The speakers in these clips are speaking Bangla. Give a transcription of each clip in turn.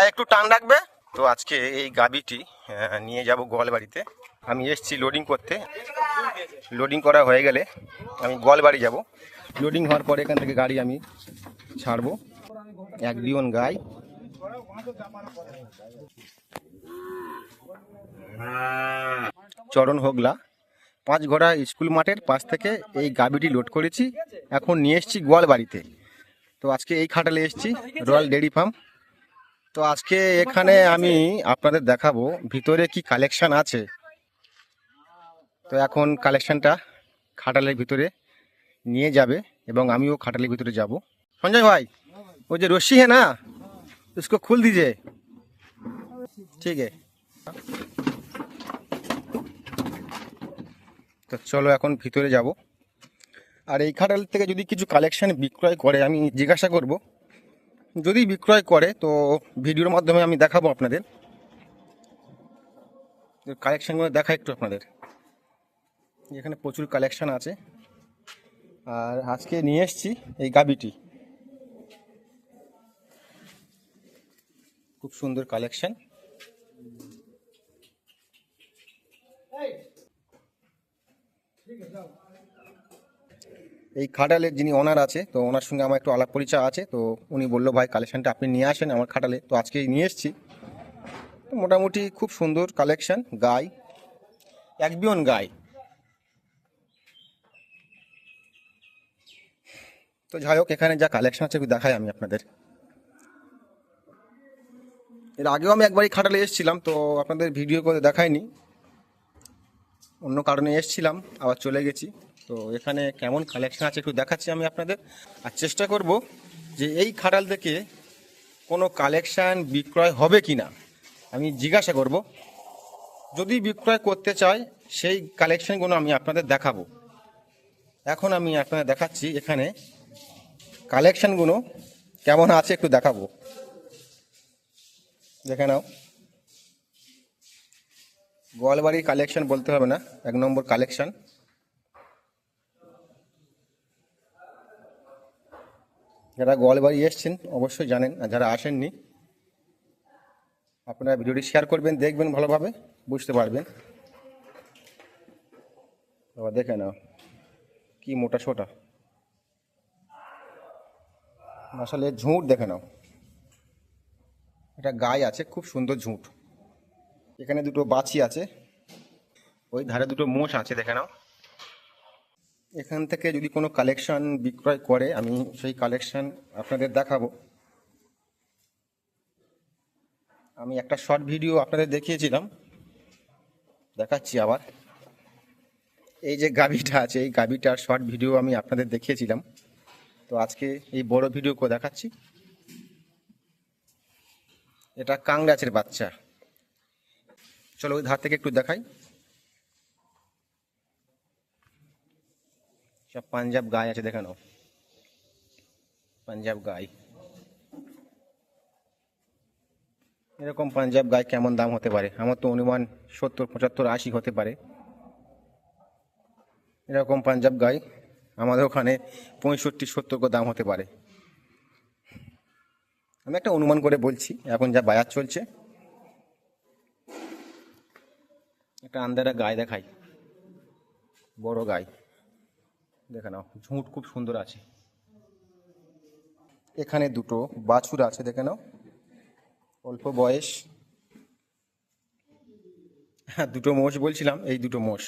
গায়ে একটু টান রাখবে? তো আজকে এই গাবিটি নিয়ে যাব গোয়ালবাড়িতে আমি এসেছি লোডিং করতে। লোডিং করা হয়ে গেলে আমি গোয়ালবাড়ি যাব। লোডিং হওয়ার পরে এখান থেকে গাড়ি আমি ছাড়বো। এক বিয়ন গাই। চরণ হোগলা। পাঁচ ঘোড়া স্কুল মাঠের পাশ থেকে এই গাবিটি লোড করেছি। এখন নিয়ে এসেছি গোয়ালবাড়িতে তো আজকে এই খাটালে এসেছি রয়্যাল ডেয়ারি ফার্ম তো আজকে এখানে আমি আপনাদের দেখাবো ভিতরে কি কালেকশন আছে তো এখন কালেকশনটা খাটালের ভিতরে নিয়ে যাবে এবং আমিও খাটালের ভিতরে যাব সঞ্জয় ভাই वो जो रस्सी है ना उसको खोल दीजिए ठीक है তো চলো এখন ভিতরে যাব আর এই খাটাল থেকে যদি কিছু কালেকশন বিক্রয় করে আমি জিজ্ঞাসা করব যদি বিক্রয় করে, তো ভিডিওর মাধ্যমে আমি দেখাবো আপনাদের। কালেকশানগুলো দেখা একটু আপনাদের। এখানে প্রচুর কালেকশান আছে। আর আজকে নিয়ে এসেছি এই গাবিটি। খুব সুন্দর কালেকশন এই খাটালের যিনি ওনার আছে, তো ওনার সঙ্গে আমার একটু আলাপ পরিচয় আছে, তো উনি বলল, ভাই কালেকশানটা আপনি নিয়ে আসেন আমার খাটালে। তো আজকেই নিয়ে এসেছি। মোটামুটি খুব সুন্দর কালেকশান গাই এক বিয়ন গাই। তো যাই হোক, এখানে যা কালেকশন আছে দেখাই আমি আপনাদের। এর আগেও আমি একবারই খাটালে এসেছিলাম, তো আপনাদের ভিডিও করে দেখাইনি। অন্য কারণে এসেছিলাম, আবার চলে গেছি। তো এখানে কেমন কালেকশন আছে একটু দেখাচ্ছি আমি আপনাদের। আর চেষ্টা করব যে এই খাটাল থেকে কোনো কালেকশান বিক্রয় হবে কি না আমি জিজ্ঞাসা করব, যদি বিক্রয় করতে চায় সেই কালেকশানগুলো আমি আপনাদের দেখাবো। এখন আমি আপনাদের দেখাচ্ছি এখানে কালেকশানগুলো কেমন আছে একটু দেখাবো। দেখে নাও। গোয়ালবাড়ির কালেকশান বলতে হবে না, এক নম্বর কালেকশন যারা গোয়ালবাড়ি এসছেন, অবশ্যই জানেন, আর যারা আসেননি, আপনারা ভিডিওটি শেয়ার করবেন, দেখবেন ভালোভাবে, বুঝতে পারবেন। বাবা, দেখে নাও, কি মোটা সোটা। আসলে ঝুঁট দেখে নাও। এটা গায়ে আছে, খুব সুন্দর ঝুঁট। এখানে দুটো বাছি আছে, ওই ধারে দুটো মোষ আছে, দেখে নাও। এখান থেকে যদি কোনো কালেকশন বিক্রয় করে, আমি সেই কালেকশন আপনাদের দেখাবো। আমি একটা শর্ট ভিডিও আপনাদের দেখিয়েছিলাম। দেখাচ্ছি আবার। এই যে গাবিটা আছে, এই গাবিটার শর্ট ভিডিও আমি আপনাদের দেখিয়েছিলাম। তো আজকে এই বড় ভিডিও করে দেখাচ্ছি। এটা কাংড়াচের বাচ্চা। চলো ওই ধার থেকে একটু দেখাই। সব পাঞ্জাব গাই আছে, দেখে পাঞ্জাব গাই। এরকম পাঞ্জাব গাই কেমন দাম হতে পারে? আমার তো অনুমান সত্তর, পঁচাত্তর, আশি হতে পারে। এরকম পাঞ্জাব গাই আমাদের ওখানে পঁয়ষট্টি, সত্তর দাম হতে পারে। আমি একটা অনুমান করে বলছি, এখন যা বাজার চলছে। একটা আন্দারা গায়ে দেখাই। বড় গাই। দেখে নাও, ঝুঁট খুব সুন্দর আছে। এখানে দুটো বাছুর আছে, দেখে নাও। অল্প বয়স। হ্যাঁ দুটো মোষ বলছিলাম, এই দুটো মোষ।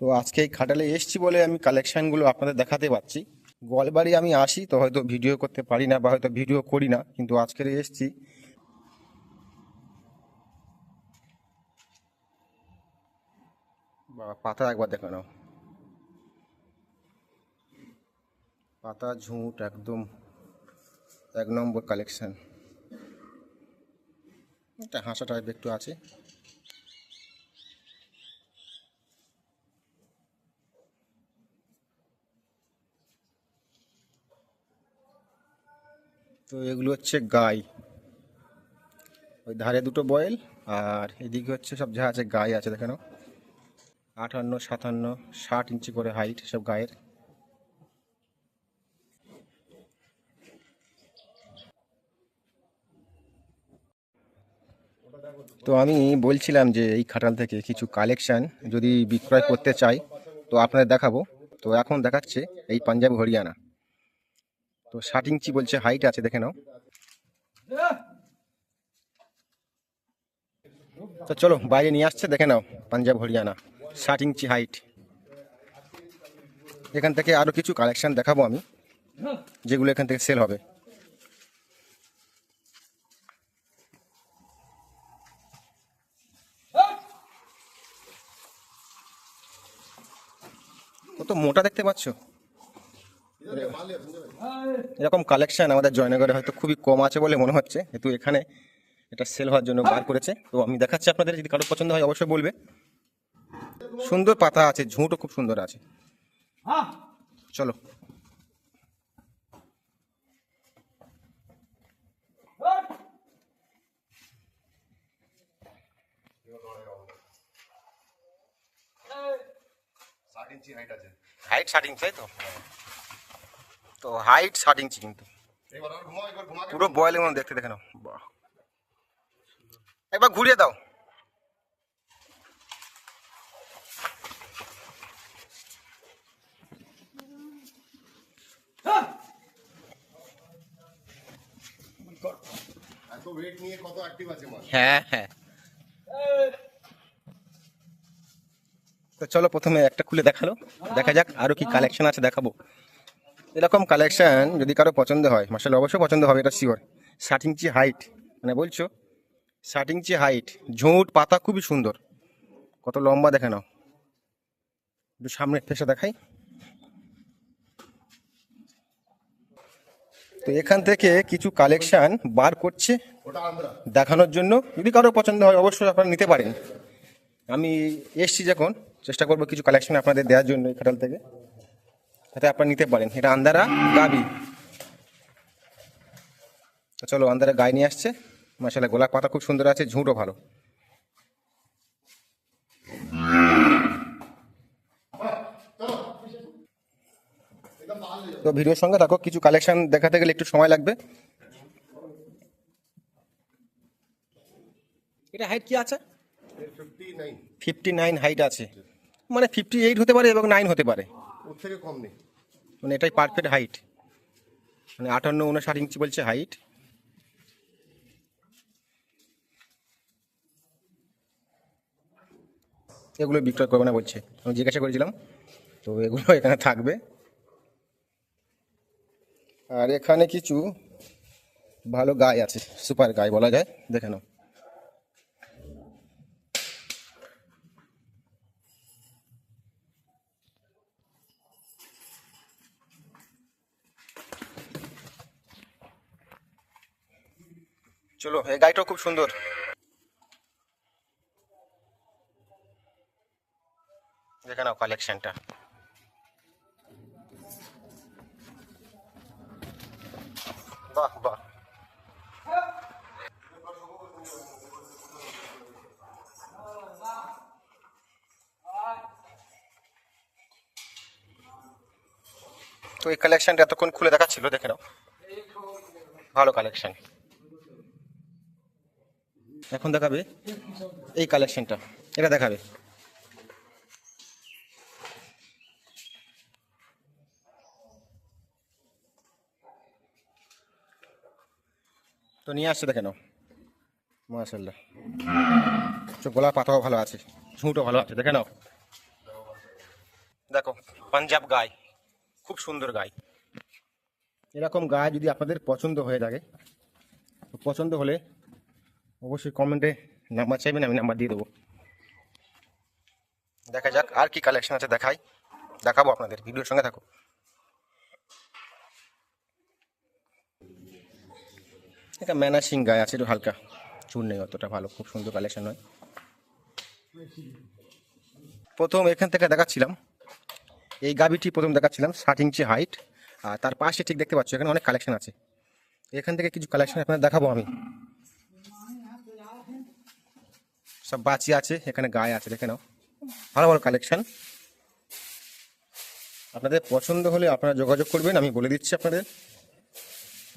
তো আজকে এই খাটালে এসছি বলে আমি কালেকশানগুলো আপনাদের দেখাতে পারছি। গোয়ালবাড়ি আমি আসি, তো হয়তো ভিডিও করতে পারি না বা হয়তো ভিডিও করি না, কিন্তু আজকের এসছি। পাতা একবার দেখো নাও। পাতা, ঝুঁট একদম এক নম্বর কালেকশন একটা হাসা টাইপ একটু আছে। তো এগুলো হচ্ছে গাই। ওই ধারে দুটো বয়েল আর এদিকে হচ্ছে সব যা আছে গাই আছে দেখানো আটান্ন, সাতান্ন, ষাট ইঞ্চি করে হাইট সব গায়ের। তো আমি বলছিলাম যে এই খাটাল থেকে কিছু কালেকশান যদি বিক্রয় করতে চাই, তো আপনাদের দেখাবো। তো এখন দেখাচ্ছে এই পাঞ্জাব হরিয়ানা। তো ষাট ইঞ্চি বলছে হাইট আছে, দেখে নাও। তো চলো বাইরে নিয়ে আসছে, দেখে নাও পাঞ্জাব হরিয়ানা। ষাট ইঞ্চি হাইট এখান থেকে আরও কিছু কালেকশন দেখাবো আমি, যেগুলো এখান থেকে সেল হবে। কত মোটা দেখতে পাচ্ছ? এরকম কালেকশন আমাদের জয়নগরে হয়তো খুবই কম আছে বলে মনে হচ্ছে কিন্তু এখানে এটা সেল হওয়ার জন্য বার করেছে। তো আমি দেখাচ্ছি আপনাদের, যদি কারও পছন্দ হয় অবশ্যই বলবে। সুন্দর পাতা আছে ঝুঁটও খুব সুন্দর আছে। চলো। হাইট ষাট ইঞ্চি তাই তো? তো হাইট ষাট ইঞ্চি কিন্তু। পুরো বয়েলের মতো দেখতে দেখে নাও। বাহ। একবার ঘুরিয়ে দাও। হ্যাঁ হ্যাঁ। তো চলো প্রথমে একটা খুলে দেখাল। দেখা যাক আরও কি কালেকশন আছে দেখাবো। এরকম কালেকশন যদি কারও পছন্দ হয় মার্শাল অবশ্যই পছন্দ হবে, এটা শিওর ষাট ইঞ্চি হাইট মানে বলছো? ষাট ইঞ্চি হাইট ঝোঁট, পাতা খুবই সুন্দর। কত লম্বা, দেখে নাও। একটু সামনে ফেসে দেখাই। তো এখান থেকে কিছু কালেকশন বার করছে দেখানোর জন্য। যদি কারও পছন্দ হয়, অবশ্যই আপনারা নিতে পারেন। আমি এসছি যখন, চেষ্টা করব কিছু কালেকশন আপনাদের দেওয়ার জন্য এই খাটাল থেকে। যাতে আপনারা নিতে পারেন। এটা আন্দারা গাবি। চলো আন্দারা গায়ে নিয়ে আসছে। মাসালা গোলাপ পাতা খুব সুন্দর আছে, ঝুঁটও ভালো। তো ভিডিওর সঙ্গে থাকো কিছু কালেকশন দেখাতে গেলে একটু সময় লাগবে। এটা হাইট কি আছে? ফিফটি নাইন হাইট আছে। মানে ফিফটি এইট হতে পারে এবং নাইন হতে পারে। ওর থেকে কম নেই। মানে এটাই পারফেক্ট হাইট মানে আটান্ন উনষাট ইঞ্চি বলছে হাইট এগুলো বিক্রয় করবে না বলছে। আমি জিজ্ঞাসা করেছিলাম তো এগুলো এখানে থাকবে। আর এখানে কিছু ভালো গায়ে আছে সুপার গায়ে বলা যায়, দেখে নাও। চলো, এই গাড়িটাও খুব সুন্দর। দেখে নাও কালেকশনটা বাহ বাহ তো এই কালেকশনটা এতক্ষণ খুলে দেখাচ্ছিল, দেখে নাও। ভালো কালেকশন এখন দেখাবে এই কালেকশনটা এটা দেখাবে। তো নিয়ে আসছে, দেখে নাও। মাশাল্লাহ তো গোলা পাতাও ভালো আছে, ঝুঁটও ভালো আছে, দেখে নাও। দেখো, পাঞ্জাব গাই খুব সুন্দর গাই। এরকম গায়ে যদি আপনাদের পছন্দ হয়ে থাকে তো পছন্দ হলে অবশ্যই কমেন্টে নাম্বার চাইবেন আমি নাম্বার দিয়ে দেবো। দেখা যাক আর কি কালেকশন আছে দেখাই। দেখাবো আপনাদের ভিডিওর সঙ্গে থাকো এটা ম্যানাসিং গায়ে আছে একটু হালকা। চুন নেই অতটা ভালো খুব সুন্দর কালেকশন হয়। প্রথম এখান থেকে দেখাচ্ছিলাম। এই গাবিটি প্রথম দেখাচ্ছিলাম, ষাট ইঞ্চি হাইট আর তার পাশে ঠিক দেখতে পাচ্ছ, এখানে অনেক কালেকশন আছে। এখান থেকে কিছু কালেকশন আপনাদের দেখাবো আমি। সব বাচি আছে, এখানে গায়ে আছে, দেখে নাও। ভালো ভালো কালেকশন আপনাদের পছন্দ হলে আপনারা যোগাযোগ করবেন, আমি বলে দিচ্ছি আপনাদের।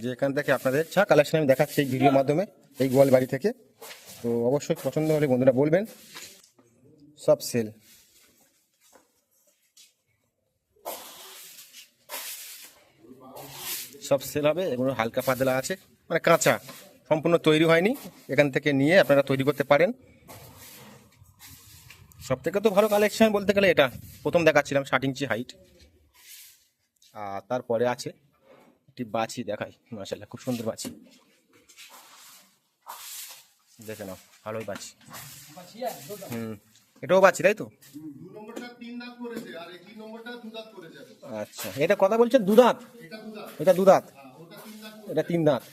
যে এখান থেকে আপনাদের যা কালেকশন আমি দেখাচ্ছি এই ভিডিওর মাধ্যমে, এই গোয়াল বাড়ি থেকে। তো অবশ্যই পছন্দ হলে বন্ধুরা বলবেন। সব সেল সব সেল হবে, এগুলো হালকা পাতলা আছে মানে কাঁচা, সম্পূর্ণ তৈরি হয়নি। এখান থেকে নিয়ে আপনারা তৈরি করতে পারেন। সব থেকে তো ভালো কালেকশন বলতে গেলে এটা। প্রথম দেখাচ্ছিলাম ষাট ইঞ্চি হাইট আর তারপরে আছে একটি বাছি, দেখাই। মাসাল্লাহ খুব সুন্দর বাছি। দেখে নাও, ভালোই বাছি। হুম এটাও বাছি তাই তো। আচ্ছা এটা কথা বলছে দুদাঁত এটা দু দাঁত। এটা দুদাঁত হ্যাঁ, এটা তিন দাঁত।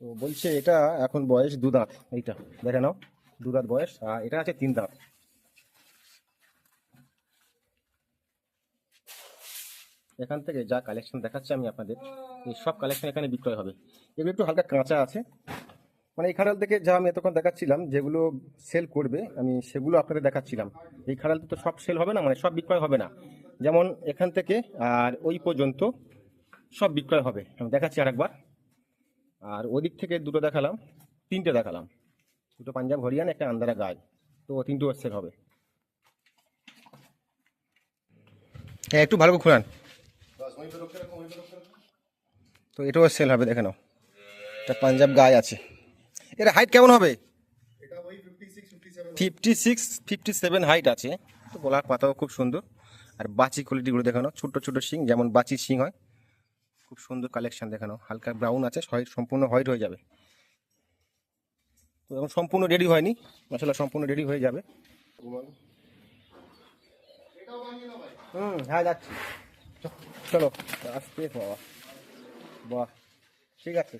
তো বলছে এটা এখন বয়স দু দাঁত এইটা। দেখে নাও দু দাঁত বয়স আর এটা আছে তিন দাঁত। এখান থেকে যা কালেকশন দেখাচ্ছি আমি আপনাদের এই সব কালেকশন এখানে বিক্রয় হবে। এগুলো একটু হালকা কাঁচা আছে। মানে এই খাড়াল থেকে যা আমি এতক্ষণ দেখাচ্ছিলাম, যেগুলো সেল করবে, আমি সেগুলো আপনাদের দেখাচ্ছিলাম। এই খাড়ালতে তো সব সেল হবে না মানে সব বিক্রয় হবে না। যেমন এখান থেকে আর ওই পর্যন্ত সব বিক্রয় হবে। আমি দেখাচ্ছি আরেকবার। আর ওদিক থেকে দুটো দেখালাম, তিনটে দেখালাম। দুটো পাঞ্জাব হরিয়ান, একটা আন্দারা গায়ে। তো তিনটে সেল হবে। হ্যাঁ একটু ভালো রাখো তো এটাও সেল হবে, দেখে নাও। একটা পাঞ্জাব গায়ে আছে। এর হাইট কেমন হবে? Fifty six fifty seven height আছে। তো গলার পাতাও খুব সুন্দর। আর বাচি কোয়ালিটিগুলো দেখানো ছোট ছোট শিং যেমন বাচির শিং হয়। খুব সুন্দর কালেকশন দেখানো। হালকা ব্রাউন আছে সম্পূর্ণ হোয়াইট হয়ে যাবে। তো এখন সম্পূর্ণ রেডি হয়নি। মশলা সম্পূর্ণ রেডি হয়ে যাবে। হুম হ্যাঁ যাচ্ছি। চলো আসতে বাবা। বাহ ঠিক আছে।